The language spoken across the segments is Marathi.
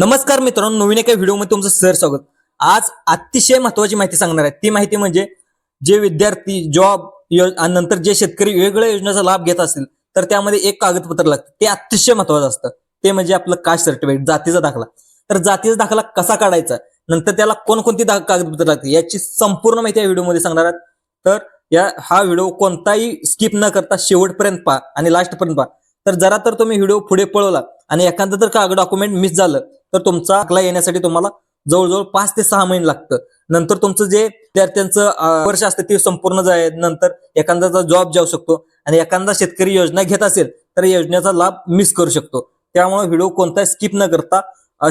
नमस्कार मित्रांनो नवीन एका व्हिडिओमध्ये तुमचं सर स्वागत. आज अतिशय महत्वाची माहिती सांगणार आहे. ती माहिती म्हणजे जे विद्यार्थी जॉब आणि नंतर जे शेतकरी वेगवेगळ्या योजनेचा लाभ घेत असतील तर त्यामध्ये एक कागदपत्र लागतं. ते अतिशय महत्वाचं असतं. ते म्हणजे आपलं कास्ट सर्टिफिकेट जातीचा दाखला. तर जातीचा दाखला कसा काढायचा? नंतर त्याला कोणकोणती कागदपत्र लागते याची संपूर्ण माहिती या व्हिडिओमध्ये सांगणार आहात. तर या हा व्हिडिओ कोणताही स्किप न करता शेवटपर्यंत पहा आणि लास्टपर्यंत पहा. तर जरा तर तुम्ही व्हिडिओ पुढे पळवला आणि एखादं जर का डॉक्युमेंट मिस झालं तर तुमचा दाखला येण्यासाठी तुम्हाला जवळजवळ पाच ते सहा महिने लागतं. नंतर तुमचं जे विद्यार्थ्यांचं वर्ष असतं ते संपूर्ण जाय नंतर एखाद्याचा जॉब जाऊ शकतो आणि एखादा शेतकरी योजना घेत असेल तर योजनेचा लाभ मिस करू शकतो. त्यामुळे व्हिडिओ कोणता स्किप न करता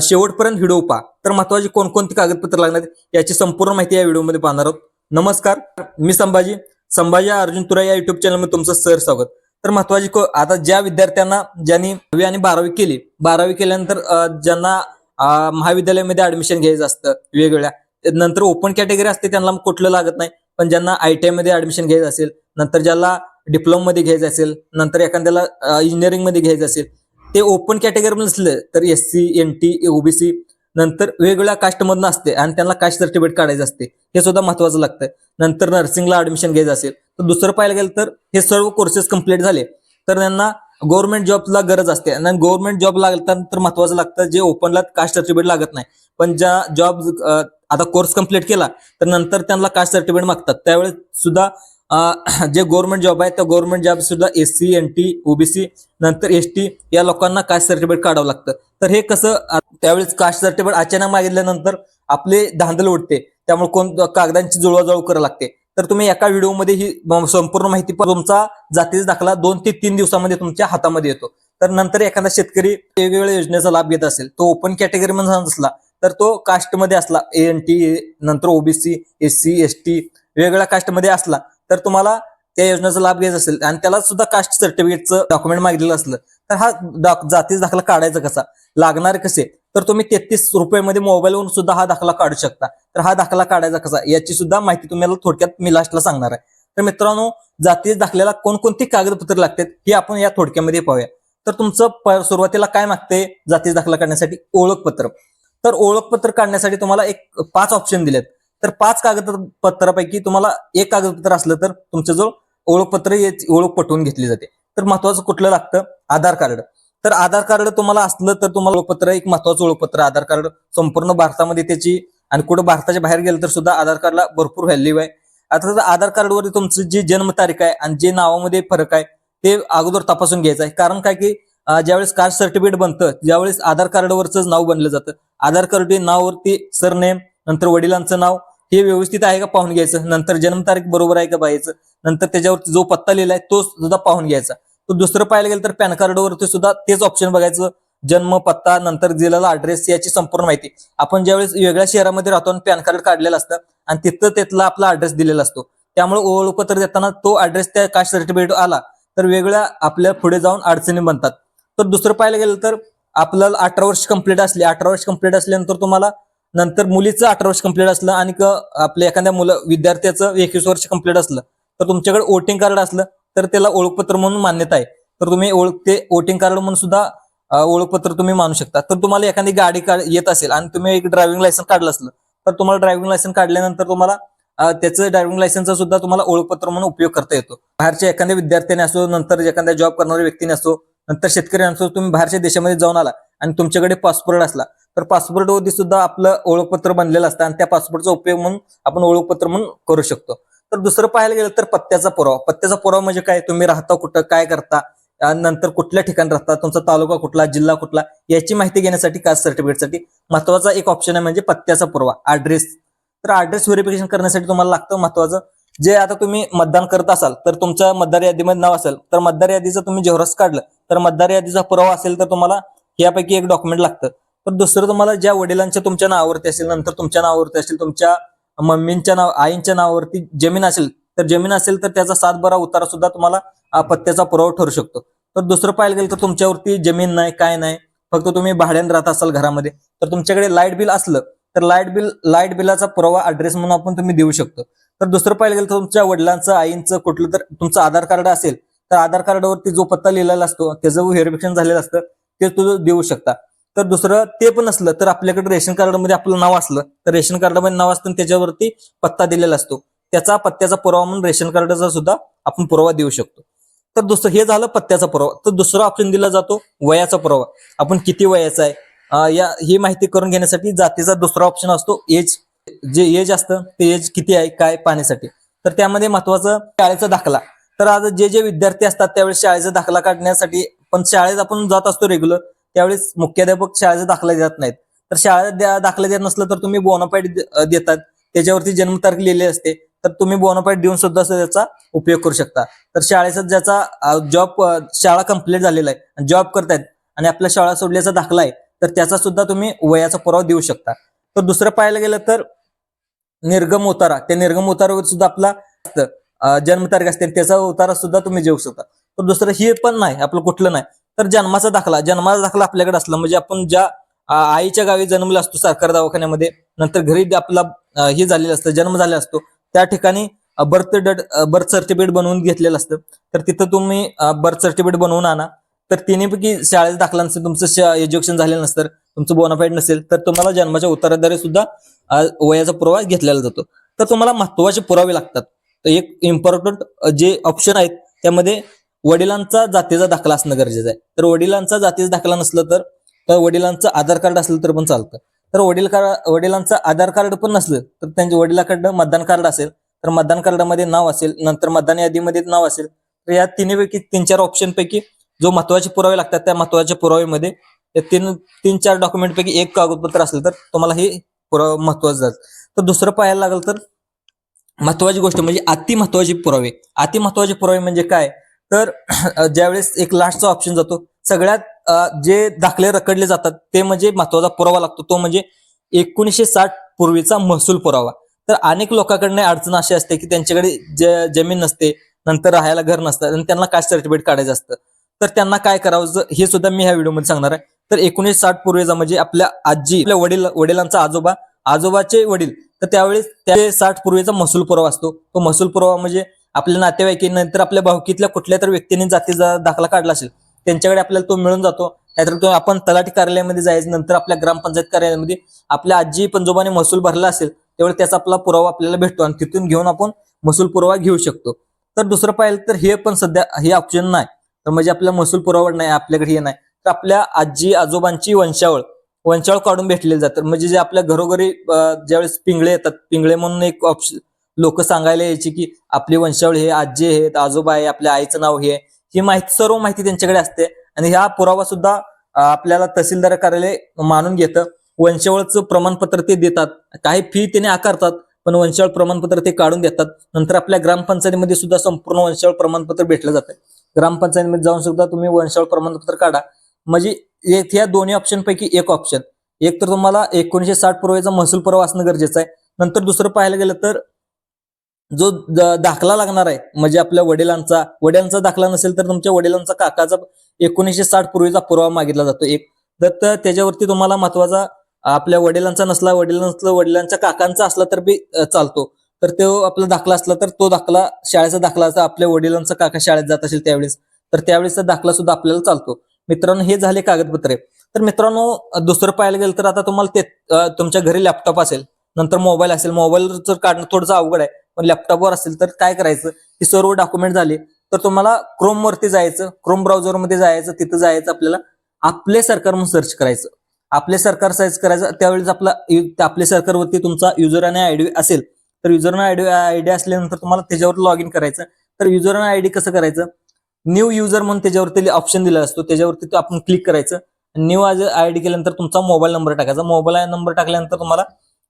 शेवटपर्यंत व्हिडिओ पहा. तर महत्वाची कोणकोणती कागदपत्र लागणार आहेत, याची संपूर्ण माहिती या व्हिडिओमध्ये पाहणार आहोत. नमस्कार मी संभाजी. संभाजी अर्जुन तुरा या युट्यूब चॅनलमध्ये तुमचं सर स्वागत. तर महत्वाची आता ज्या विद्यार्थ्यांना ज्यांनी दहावी आणि बारावी केली बारावी केल्यानंतर ज्यांना महाविद्यालयामध्ये ऍडमिशन घ्यायचं असतं वेगवेगळ्या नंतर ओपन कॅटेगरी असते त्यांना कुठलं लागत नाही पण ज्यांना आय टी मध्ये ऍडमिशन घ्यायचं असेल नंतर ज्याला डिप्लोमा मध्ये घ्यायचं असेल नंतर एखाद्याला इंजिनिअरिंगमध्ये घ्यायचं असेल ते ओपन कॅटेगरी नसलं तर S C N T OBC नंतर वेगवेगळ्या कास्टमधनं असते आणि त्यांना कास्ट सर्टिफिकेट काढायचं असते हे सुद्धा महत्वाचं लागतं नंतर नर्सिंगला ऍडमिशन घ्यायचं असेल तर दुसरं पाहायला गेलं तर हे सर्व कोर्सेस कंप्लीट झाले. तर त्यांना गव्हर्नमेंट जॉबला गरज असते आणि गव्हर्नमेंट जॉब लागल्यानंतर महत्वाचं लागतं जे ओपनला कास्ट सर्टिफिकेट लागत नाही. पण ज्या जॉब आता कोर्स कंप्लीट केला तर नंतर त्यांना कास्ट सर्टिफिकेट मागतात. त्यावेळेस सुद्धा जे गव्हर्नमेंट जॉब आहे त्या गव्हर्नमेंट जॉब सुद्धा S C N T OBC नंतर एस टी या लोकांना कास्ट सर्टिफिकेट काढावं लागतं. तर हे कसं त्यावेळेस कास्ट सर्टिफिकेट अचानक मागितल्यानंतर आपले धांदल उडते. त्यामुळे कोण कागदांची जुळवाजुळव करावं लागते. तर तुम्ही एका व्हिडिओमध्ये ही संपूर्ण माहिती पण तुमचा जातीचा दाखला दोन ते तीन दिवसामध्ये तुमच्या हातामध्ये येतो. तर नंतर एखादा शेतकरी वेगवेगळ्या योजनेचा लाभ घेत असेल तो ओपन कॅटेगरी म्हणून असला तर तो कास्टमध्ये असला ए एन टी नंतर OBC S C S T वेगवेगळ्या कास्टमध्ये असला तर तुम्हाला त्या योजनेचा लाभ घ्यायचा असेल आणि त्याला सुद्धा कास्ट सर्टिफिकेटचं डॉक्युमेंट मागितलेलं असलं तर हा डॉक- जातीचा दाखला काढायचा कसा? लागणार कसे? तर तुम्ही तेहतीस रुपयामध्ये मोबाईलवरून सुद्धा हा दाखला काढू शकता. तर हा दाखला काढायचा कसा? याची सुद्धा माहिती तुम्हाला थोडक्यात मी लास्टला सांगणार आहे. तर मित्रांनो जातीच्या दाखल्याला कोणकोणती कागदपत्र लागतात हे आपण या थोडक्यामध्ये पाहूया. तर तुमचं सुरुवातीला काय मागते जाती दाखला काढण्यासाठी? ओळखपत्र. तर ओळखपत्र काढण्यासाठी तुम्हाला एक पाच ऑप्शन दिलेत. तर पाच कागदपत्रापैकी तुम्हाला एक कागदपत्र असलं तर तुमच्याजवळ ओळखपत्र याची ओळख पटवून घेतली जाते. तर महत्वाचं कुठलं लागतं? आधार कार्ड. तर आधार कार्ड तुम्हाला असलं तर तुम्हाला ओळखपत्र एक महत्वाचं ओळखपत्र आधार कार्ड संपूर्ण भारतामध्ये त्याची आणि कुठं भारताच्या बाहेर गेलं तर सुद्धा आधार कार्डला भरपूर व्हॅल्यू आहे. आता आधार कार्डवर तुमची जी जन्मतारीख आहे आणि जे नावामध्ये फरक आहे ते अगोदर तपासून घ्यायचं आहे. कारण काय की ज्यावेळेस कास्ट सर्टिफिकेट बनतं ज्यावेळेस आधार कार्डवरच नाव बनलं जातं. आधार कार्ड नावावरती सरनेम नंतर वडिलांचं नाव हे व्यवस्थित आहे का पाहून घ्यायचं? नंतर जन्मतारीख बरोबर आहे का पाहायचं? नंतर त्याच्यावरती जो पत्ता लिहिला आहे तो सुद्धा पाहून घ्यायचा. तो दुसरं पाहायला गेलं तर पॅन कार्डवरती सुद्धा तेच ऑप्शन बघायचं. जन्म पत्ता नंतर दिलेला ऍड्रेस याची संपूर्ण माहिती. आपण ज्यावेळेस वेगळ्या शहरामध्ये राहतो आणि पॅन कार्ड काढलेलं असतं आणि तिथं त्यातला आपला ऍड्रेस दिलेला असतो. त्यामुळे ओळखपत्र देताना तो ऍड्रेस त्या कास्ट सर्टिफिकेट आला तर वेगळ्या आपल्या पुढे जाऊन अडचणी बनतात. तर दुसरं पाहायला गेलं तर आपल्याला अठरा वर्ष कंप्लीट असले अठरा वर्ष कंप्लीट असल्यानंतर तुम्हाला नंतर मुलीचं अठरा वर्ष कंप्लीट असलं आणि आपल्या एखाद्या मुलं विद्यार्थ्याचं एकवीस वर्ष कंप्लीट असलं तर तुमच्याकडे वोटिंग कार्ड असलं तर त्याला ओळखपत्र म्हणून मान्यता आहे. तर तुम्ही ओळख ते वोटिंग कार्ड म्हणून सुद्धा ओळखपत्र तुम्ही मानू शकता. तर तुम्हाला एखादी गाडी येत असेल आणि तुम्ही एक ड्रायव्हिंग लायसन्स काढलं असलं तर तुम्हाला ड्रायव्हिंग लायसन्स काढल्यानंतर तुम्हाला त्याचं ड्रायव्हिंग लायसन्सचा सुद्धा तुम्हाला ओळखपत्र म्हणून उपयोग करता येतो. बाहेरच्या एखाद्या विद्यार्थ्याने असो नंतर एखाद्या जॉब करणाऱ्या व्यक्तीने असो नंतर शेतकरी असो तुम्ही बाहेरच्या देशामध्ये जाऊन आला आणि तुमच्याकडे पासपोर्ट असला तर पासपोर्टवरती सुद्धा आपलं ओळखपत्र बनलेलं असतं आणि त्या पासपोर्टचा उपयोग म्हणून आपण ओळखपत्र म्हणून करू शकतो. तर दुसरं पाहायला गेलं तर पत्त्याचा पुरावा. पत्त्याचा पुरावा म्हणजे काय? तुम्ही राहता कुठं? काय करता? नंतर कुठल्या ठिकाणी राहता? तुमचा तालुका कुठला? जिल्हा कुठला? याची माहिती घेण्यासाठी कास्ट सर्टिफिकेटसाठी महत्त्वाचा एक ऑप्शन आहे म्हणजे पत्त्याचा पुरावा. ऍड्रेस तर ऍड्रेस व्हेरिफिकेशन करण्यासाठी तुम्हाला लागतं महत्वाचं जे आता तुम्ही मतदान करत असाल तर तुमच्या मतदार यादीमध्ये नाव असेल तर मतदार यादीचं तुम्ही जेवरस काढलं तर मतदार यादीचा पुरावा असेल तर तुम्हाला यापैकी एक डॉक्युमेंट लागतं. तर दुसरं तुम्हाला ज्या वडिलांच्या तुमच्या नावावरती असेल नंतर तुमच्या नावावरती असेल तुमच्या मम्मींच्या नाव आईंच्या नावावरती जमीन असेल तर जमीन असेल तर त्याचा सात बारा उतारा सुद्धा तुम्हाला पत्त्याचा पुरावा ठरू शकतो. तर दुसरं पाहायला गेलं तर तुमच्यावरती जमीन नाही काय नाही फक्त तुम्ही भाड्याने राहत असाल घरामध्ये तर तुमच्याकडे लाइट बिल असलं तर लाइट बिल लाइट बिलाचा पुरावा ऍड्रेस म्हणून आपण तुम्ही देऊ शकतो. तर दुसरं पाहायला गेलं तर तुमच्या वडिलांचं आईंचं कुठलं तर तुमचं आधार कार्ड असेल तर आधार कार्डवरती जो पत्ता लिहिलेला असतो त्याचं व्हेरिफिकेशन झालेलं असतं ते तुम्ही देऊ शकता. तर दुसरं ते पण असलं तर आपल्याकडे रेशन कार्डमध्ये आपलं नाव असलं तर रेशन कार्डमध्ये नाव असतं त्याच्यावरती पत्ता दिलेला असतो. त्याचा पत्त्याचा पुरावा म्हणून रेशन कार्डचा सुद्धा आपण पुरावा देऊ शकतो. तर दुसरं हे झालं पत्त्याचा पुरावा. तर दुसरा ऑप्शन दिला जातो वयाचा पुरावा. आपण किती वयाचा आहे? या ही माहिती करून घेण्यासाठी जातीचा दुसरा ऑप्शन असतो एज जे एज असतं ते एज किती आहे काय पाहण्यासाठी. तर त्यामध्ये महत्वाचं शाळेचा दाखला. तर आज जे जे विद्यार्थी असतात त्यावेळेस शाळेचा दाखला काढण्यासाठी पण शाळेत आपण जात असतो रेग्युलर त्यावेळेस मुख्याध्यापक शाळेचा दाखला देत नाहीत. तर शाळेत दाखला देत नसलं तर तुम्ही बोनापाईट देतात. त्याच्यावरती जन्मतारीख लिहिली असते. तर तुम्ही बोनापाईट देऊन सुद्धा त्याचा उपयोग करू शकता. तर शाळेचा ज्याचा जॉब शाळा कंप्लीट झालेला आहे जॉब करतायत आणि आपल्या शाळा सोडल्याचा दाखला आहे तर त्याचा सुद्धा तुम्ही वयाचा पुरावा देऊ शकता. तर दुसरं पाहायला गेलं तर निर्गम उतारा. त्या निर्गम उतारावर सुद्धा आपला जन्मतारीख असते त्याचा उतारा सुद्धा तुम्ही देऊ शकता. तर दुसरं हे पण नाही आपलं कुठलं नाही. तर जन्माचा दाखला जन्माचा दाखला आपल्याकडे असला म्हणजे आपण ज्या आईच्या गावी जन्मला असतो सरकार दवाखान्यामध्ये नंतर घरी आपला हे झालेलं असतं जन्म झालेला असतो त्या ठिकाणी बर्थ डट बर्थ सर्टिफिकेट बनवून घेतलेलं असतं. तर तिथं तुम्ही बर्थ सर्टिफिकेट बनवून आणा. तर तिन्हीपैकी शाळेचा दाखला नसेल तुमचं एज्युकेशन झालेलं नसतं तुमचं बोनाफाईड नसेल तर तुम्हाला जन्माच्या उत्तराद्वारे सुद्धा वयाचा पुरावा घेतलेला जातो. तर तुम्हाला महत्त्वाचे पुरावे लागतात. एक इम्पॉर्टंट जे ऑप्शन आहेत त्यामध्ये वडिलांचा जातीचा दाखला असणं गरजेचं आहे. तर वडिलांचा जातीचा दाखला नसलं तर तर वडिलांचं आधार कार्ड असलं तर पण चालतं. तर वडील वडिलांचं आधार कार्ड पण नसलं तर त्यांच्या वडिलाकडनं मतदान कार्ड असेल तर मतदान कार्डामध्ये नाव असेल नंतर मतदान यादीमध्ये नाव असेल तर या तिन्हीपैकी तीन चार ऑप्शन पैकी जो महत्त्वाचे पुरावे लागतात त्या महत्त्वाच्या पुराव्यामध्ये तीन तीन चार डॉक्युमेंट पैकी एक कागदपत्र असेल तर तुम्हाला हे पुरावा महत्वाचं जात तर दुसरं पाहायला लागलं तर महत्वाची गोष्ट म्हणजे अति महत्त्वाचे पुरावे. अति महत्त्वाचे पुरावे म्हणजे काय? तर ज्यावेळेस एक लास्टचा ऑप्शन जातो सगळ्यात जे दाखले रखडले जातात ते म्हणजे महत्त्वाचा पुरावा लागतो. तो म्हणजे एकोणीसशे साठ पूर्वीचा महसूल पुरावा. तर अनेक लोकांकडनं अडचण अशी असते की त्यांच्याकडे जमीन नसते नंतर राहायला घर नसतं आणि त्यांना काय सर्टिफिकेट काढायचं असतं? तर त्यांना काय करावं? हे सुद्धा मी ह्या व्हिडिओमध्ये सांगणार आहे. तर एकोणीसशे साठ पूर्वीचा म्हणजे आपल्या आजी आपल्या वडील वडिलांचा आजोबा आजोबाचे वडील. तर त्यावेळेस त्या साठ पूर्वीचा महसूल पुरावा असतो. तो महसूल पुरावा म्हणजे आपल्या नातेवाईकीनंतर आपल्या भावकीतल्या कुठल्या तर व्यक्तीने जातीचा दाखला काढला असेल त्यांच्याकडे आपल्याला तो मिळून जातो. नाहीतर तो आपण तलाठी कार्यालयामध्ये जायचं नंतर आपल्या ग्रामपंचायत कार्यालयामध्ये आपल्या आजी पंजोबाने महसूल भरला असेल त्यावेळी त्याचा आपला पुरावा आपल्याला भेटतो आणि तिथून घेऊन आपण महसूल पुरावा घेऊ शकतो. तर दुसरं पाहिलं तर हे पण सध्या हे ऑप्शन नाही. तर म्हणजे आपला महसूल पुरावा नाही आपल्याकडे हे नाही. तर आपल्या आजी आजोबांची वंशावळ वंशावळ काढून भेटलेली जातात. म्हणजे जे आपल्या घरोघरी ज्यावेळेस पिंगळे येतात पिंगळे म्हणून एक ऑप्शन लोक सांगायला यायची की आपली वंशावळी हे आजी आहेत आजोबा आहे आपल्या आईचं नाव हे ही माहिती सर्व माहिती त्यांच्याकडे असते. आणि ह्या पुरावा सुद्धा आपल्याला तहसीलदार कार्यालय मानून घेतं. वंशावळचं प्रमाणपत्र ते देतात. काही फी त्याने आकारतात पण वंशावळ प्रमाणपत्र ते काढून देतात. नंतर आपल्या ग्रामपंचायतीमध्ये सुद्धा संपूर्ण वंशावळ प्रमाणपत्र भेटलं जातं. ग्रामपंचायतीमध्ये जाऊन सुद्धा तुम्ही वंशावळ प्रमाणपत्र काढा. म्हणजे एक या दोन्ही ऑप्शन पैकी एक ऑप्शन एक तर तुम्हाला एकोणीशे साठ पूर्वीचा महसूल पुरावा असणं गरजेचं आहे. नंतर दुसरं पाहायला गेलं तर जो दाखला लागणार आहे म्हणजे आपल्या वडिलांचा वडिलांचा दाखला नसेल तर तुमच्या वडिलांचा काकाचा एकोणीशे साठ पूर्वीचा पुरावा मागितला जातो. एक तर त्याच्यावरती तुम्हाला महत्त्वाचा आपल्या वडिलांचा नसला वडिलांचा वडिलांच्या काकांचा असला तर बी चालतो. तर तो आपला दाखला असला तर तो दाखला शाळेचा दाखला असता आपल्या वडिलांचा काका शाळेत जात असेल त्यावेळेस तर त्यावेळेसचा दाखला सुद्धा आपल्याला चालतो. मित्रांनो हे झाले कागदपत्रे. तर मित्रांनो दुसरं पाहायला गेलं तर आता तुम्हाला ते तुमच्या घरी लॅपटॉप असेल नंतर मोबाईल असेल मोबाईल जर काढणं थोडंसं अवघड आहे पण लॅपटॉपवर असेल तर काय करायचं? हे सर्व डॉक्युमेंट झाले. तर तुम्हाला क्रोमवरती जायचं क्रोम ब्राउझरमध्ये जायचं तिथं जायचं आपल्याला आपले सरकार म्हणून सर्च करायचं. आपले सरकार सर्च करायचं त्यावेळेस आपला आपले सरकारवरती तुमचा युजर आणि आयडी असेल. तर युजर आणि आयडी आयडी असल्यानंतर तुम्हाला त्याच्यावर लॉग इन करायचं. तर युजर आणि आयडी कसं करायचं? न्यू युजर म्हणून त्याच्यावरती ऑप्शन दिला असतो. त्याच्यावरती तो आपण क्लिक करायचं. न्यू आयडी केल्यानंतर तुमचा मोबाईल नंबर टाकायचा. मोबाईल नंबर टाकल्यानंतर तुम्हाला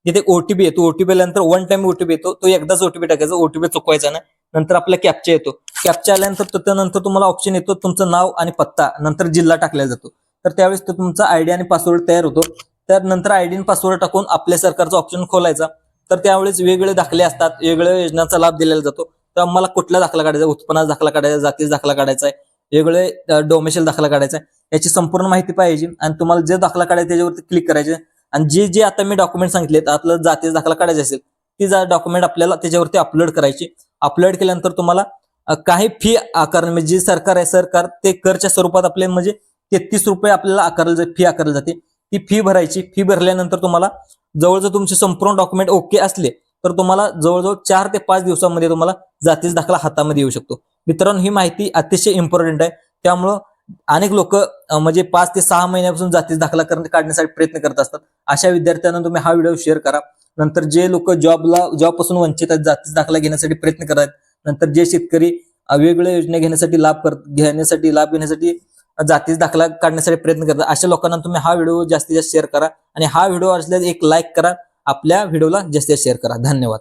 जिथे ओटीपी येतो. ओटीपी आल्यानंतर वन टाइम ओटीपी येतो. तो एकदाच ओटीपी टाकायचा. ओटीपी चुकवायचा नाही. नंतर आपला कॅप्चा येतो. कॅप्चा आल्यानंतर त्यानंतर तुम्हाला ऑप्शन येतो. तुमचं नाव आणि पत्ता. नंतर जिल्हा टाकला जातो. तर त्यावेळेस तो तुमचा आयडी आणि पासवर्ड तयार होतो. त्यानंतर आयडी आणि पासवर्ड टाकून आपल्या सरकारचा ऑप्शन खोलायचा. तर त्यावेळेस वेगवेगळे दाखले असतात. वेगवेगळ्या योजनांचा लाभ दिलेला जातो. तर आम्हाला कुठला दाखला काढायचा? उत्पन्नाचा दाखला काढायचा? जातीचा दाखला काढायचा आहे. वेगळे डोमेशियल दाखला काढायचा आहे. याची संपूर्ण माहिती पाहिजे. आणि तुम्हाला जे दाखला काढायचा त्याच्यावरती क्लिक करायचे. आणि जे जे आता मी डॉक्युमेंट सांगितले आपलं जातीचा दाखला काढायचा असेल ती डॉक्युमेंट आपल्याला त्याच्यावरती अपलोड करायची. अपलोड केल्यानंतर तुम्हाला काही फी आकार म्हणजे जे सरकार आहे सरकार ते करच्या स्वरूपात आपले म्हणजे तेहतीस रुपये आपल्याला आकारले फी आकारली जाते. ती फी भरायची. फी भरल्यानंतर तुम्हाला जवळजवळ तुमचे संपूर्ण डॉक्युमेंट ओके असले तर तुम्हाला जवळजवळ चार ते पाच दिवसामध्ये तुम्हाला जातीचा दाखला हातामध्ये येऊ शकतो. मित्रांनो ही माहिती अतिशय इम्पॉर्टंट आहे. त्यामुळं अनेक लोक म्हणजे पाच ते सहा महिन्यापासून जातीचा दाखला करण्या- काढण्यासाठी प्रयत्न करत असतात. अशा विद्यार्थ्यांना तुम्ही हा व्हिडिओ शेअर करा. नंतर जे लोक जॉबला जॉबपासून वंचित आहेत जातीचा दाखला घेण्यासाठी प्रयत्न करत नंतर जे शेतकरी वेगवेगळ्या योजना घेण्यासाठी लाभ कर घेण्यासाठी लाभ घेण्यासाठी जातीचा दाखला काढण्यासाठी प्रयत्न करतात अशा लोकांना तुम्ही हा व्हिडिओ जास्तीत जास्त शेअर करा. आणि हा व्हिडिओ असल्यास एक लाईक करा. आपल्या व्हिडिओला जास्तीत जास्त शेअर करा. धन्यवाद.